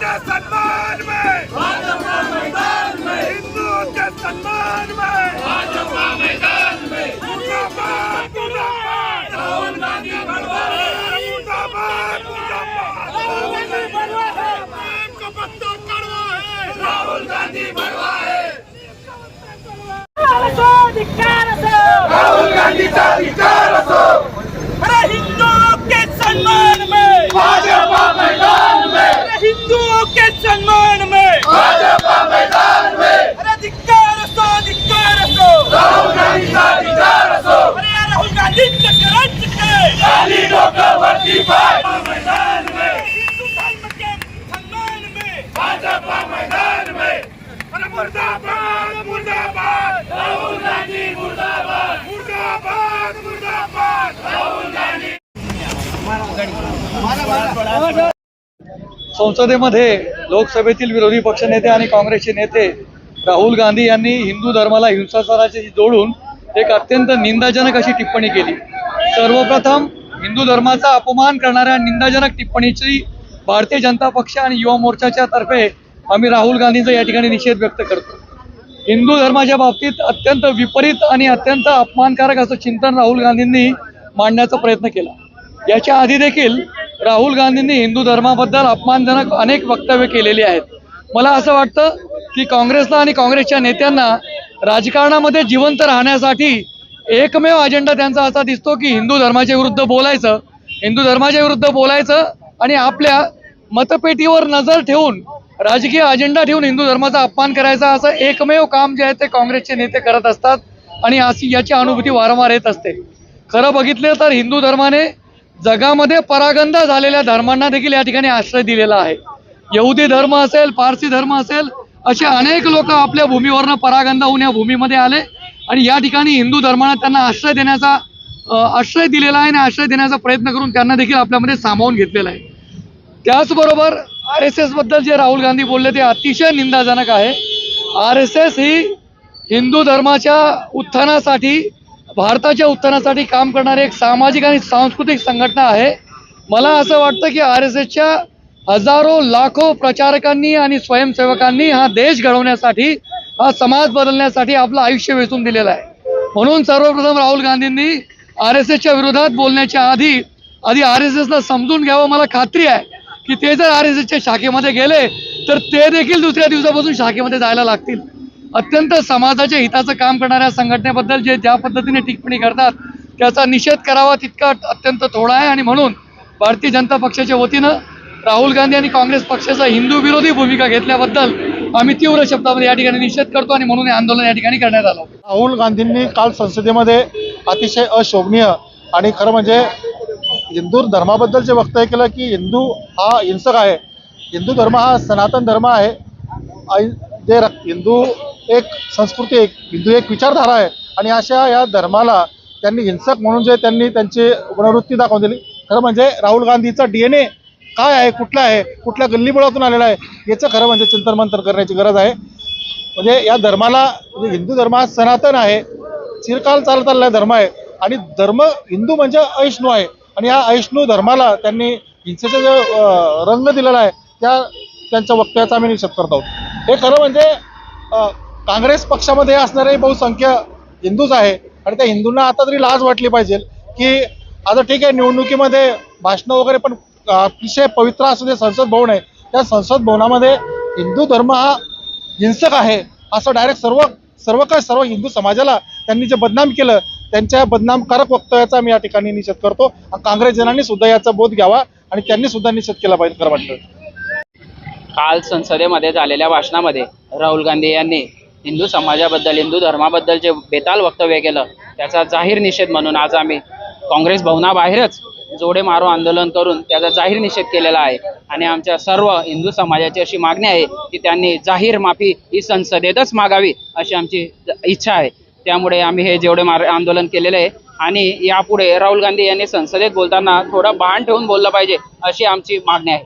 के सम्मान में। भाजपा मैदान में हिंदुओं के सम्मान में। भाजपा मैदान में हिंदुओं में। भाजपा मैदान में। अरे धिक्कार असो धिक्कार असो। राहुल गांधी का अधिकार असो। अरे राहुल गांधी चक्रांत के। गांधी डोकर वरती पाय मैदान में। हिंदू धर्म के सम्मान में। भाजपा मैदान में। अरे मुर्दाबाद मुर्दाबाद। राहुल गांधी मुर्दाबाद। मुर्दाबाद मुर्दाबाद। राहुल गांधी। संसदेमध्ये लोकसभेतील विरोधी पक्षनेते आणि काँग्रेसचे नेते राहुल गांधी यांनी हिंदू धर्माला हिंसाचाराशी जोडून एक अत्यंत निंदाजनक अशी टिप्पणी केली. सर्वप्रथम हिंदू धर्माचा अपमान करणाऱ्या निंदाजनक टिप्पणीची भारतीय जनता पक्ष आणि युवा मोर्चाच्या तर्फे आम्ही राहुल गांधींचा या ठिकाणी निषेध व्यक्त करतो. हिंदू धर्माच्या बाबतीत अत्यंत विपरीत आणि अत्यंत अपमानकारक असं चिंतन राहुल गांधींनी मांडण्याचा प्रयत्न केला. याच्या आधी देखील राहुल गांधींनी हिंदू धर्माबद्दल अपमानजनक अनेक वक्तव्य केलेली आहेत. मला असं वाटतं की काँग्रेसला आणि काँग्रेसच्या नेत्यांना राजकारणामध्ये जिवंत राहण्यासाठी एकमेव अजेंडा त्यांचा असा दिसतो की हिंदू धर्माच्या विरुद्ध बोलायचं हिंदू धर्माच्या विरुद्ध बोलायचं आणि आपल्या मतपेटीवर नजर ठेवून राजकीय अजेंडा ठेवून हिंदू धर्माचा अपमान करायचा असं एकमेव काम जे आहे ते काँग्रेसचे नेते करत असतात आणि अशी याची अनुभूती वारंवार येत असते. खरं बघितलं तर हिंदू धर्माने जगामध्ये परागंध झालेल्या धर्मांना देखील या ठिकाणी आश्रय दिलेला आहे. यहुदी धर्म असेल पारसी धर्म असेल असे अनेक लोक आपल्या भूमीवरनं परागंध होऊन या भूमीमध्ये आले आणि या ठिकाणी हिंदू धर्मानं त्यांना आश्रय देण्याचा आश्रय दिलेला आहे आणि आश्रय देण्याचा प्रयत्न करून त्यांना देखील आपल्यामध्ये सामावून घेतलेला आहे. त्याचबरोबर आर एस एसबद्दल जे राहुल गांधी बोलले ते अतिशय निंदाजनक आहे. आर एस एस ही हिंदू धर्माच्या उत्थानासाठी भारताच्या उत्थानासाठी काम करणारी एक सामाजिक आणि सांस्कृतिक संघटना आहे. मला असं वाटतं की आर एस एसच्या हजारो लाखो प्रचारकांनी आणि स्वयंसेवकांनी हा देश घडवण्यासाठी हा समाज बदलण्यासाठी आपलं आयुष्य वेचून दिलेलं आहे. म्हणून सर्वप्रथम राहुल गांधींनी आर एस एसच्या विरोधात बोलण्याच्या आधी आधी आर एस एसला समजून घ्यावं मला खात्री आहे की ते जर आर एस एसच्या शाखेमध्ये गेले तर ते देखील दुसऱ्या दिवसापासून शाखेमध्ये जायला लागतील. अत्यंत समाजाच्या हिताचं काम करणाऱ्या संघटनेबद्दल जे ज्या पद्धतीने टिप्पणी करतात त्याचा निषेध करावा तितका अत्यंत थोडा आहे. आणि म्हणून भारतीय जनता पक्षाच्या वतीनं राहुल गांधी आणि काँग्रेस पक्षाचा हिंदू विरोधी भूमिका घेतल्याबद्दल आम्ही तीव्र शब्दामध्ये या ठिकाणी निषेध करतो आणि म्हणून हे आंदोलन या ठिकाणी करण्यात आलं. राहुल गांधींनी काल संसदेमध्ये अतिशय अशोभनीय आणि खरं म्हणजे हिंदू धर्माबद्दल जे वक्तव्य केलं की हिंदू हा हिंसक आहे. हिंदू धर्म हा सनातन धर्म आहे. आई- जे रक- हिंदू एक संस्कृती एक हिंदू एक विचारधारा आहे. आणि अशा या धर्माला त्यांनी हिंसक म्हणून जे त्यांनी त्यांची पुनरावृत्ती दाखवून दिली. खरं म्हणजे राहुल गांधीचा डी एन ए काय आहे कुठला आहे कुठल्या गल्लीबोळातून आलेला आहे याचं खरं म्हणजे चिंतन मंथन करण्याची गरज आहे. म्हणजे या धर्माला म्हणजे हिंदू धर्म हा सनातन आहे. चिरकाल चालत आलेला धर्म आहे. आणि धर्म हिंदू म्हणजे अहिष्णू आहे. आणि या अहिष्णू धर्माला त्यांनी हिंसेचा जो रंग दिलेला आहे त्या त्यांच्या वक्तव्याचा आम्ही निषेध करत आहोत. हे खरं म्हणजे काँग्रेस पक्षामध्ये असणारे बहुसंख्य हिंदूच आहे. आणि त्या हिंदूंना आता तरी लाज वाटली पाहिजे की आता ठीक आहे निवडणुकीमध्ये भाषणं वगैरे पण अतिशय पवित्र असं जे संसद भवन आहे. त्या संसद भवनामध्ये हिंदू धर्म हा हिंसक आहे असं डायरेक्ट सर्व सर्व काय सर्व हिंदू समाजाला त्यांनी जे बदनाम केलं त्यांच्या बदनामकारक वक्तव्याचा मी या ठिकाणी निषेध करतो. आणि काँग्रेसजनांनी सुद्धा याचा बोध घ्यावा आणि त्यांनी सुद्धा निषेध केला पाहिजे खरं वाटतं. काल संसदेमध्ये झालेल्या भाषणामध्ये राहुल गांधी यांनी हिंदू समाजाबद्दल हिंदू धर्माबद्दल जे बेताल वक्तव्य केलं त्याचा जाहीर निषेध म्हणून आज आम्ही काँग्रेस भवनाबाहेरच जोडे मारो आंदोलन करून त्याचा जाहीर निषेध केलेला आहे. आणि आमच्या सर्व हिंदू समाजाची अशी मागणी आहे की त्यांनी जाहीर माफी ही संसदेतच मागावी अशी आमची इच्छा आहे. त्यामुळे आम्ही हे जेवढे मार आंदोलन केलेलं आहे. आणि यापुढे राहुल गांधी यांनी संसदेत बोलताना थोडं भान ठेवून बोललं पाहिजे अशी आमची मागणी आहे.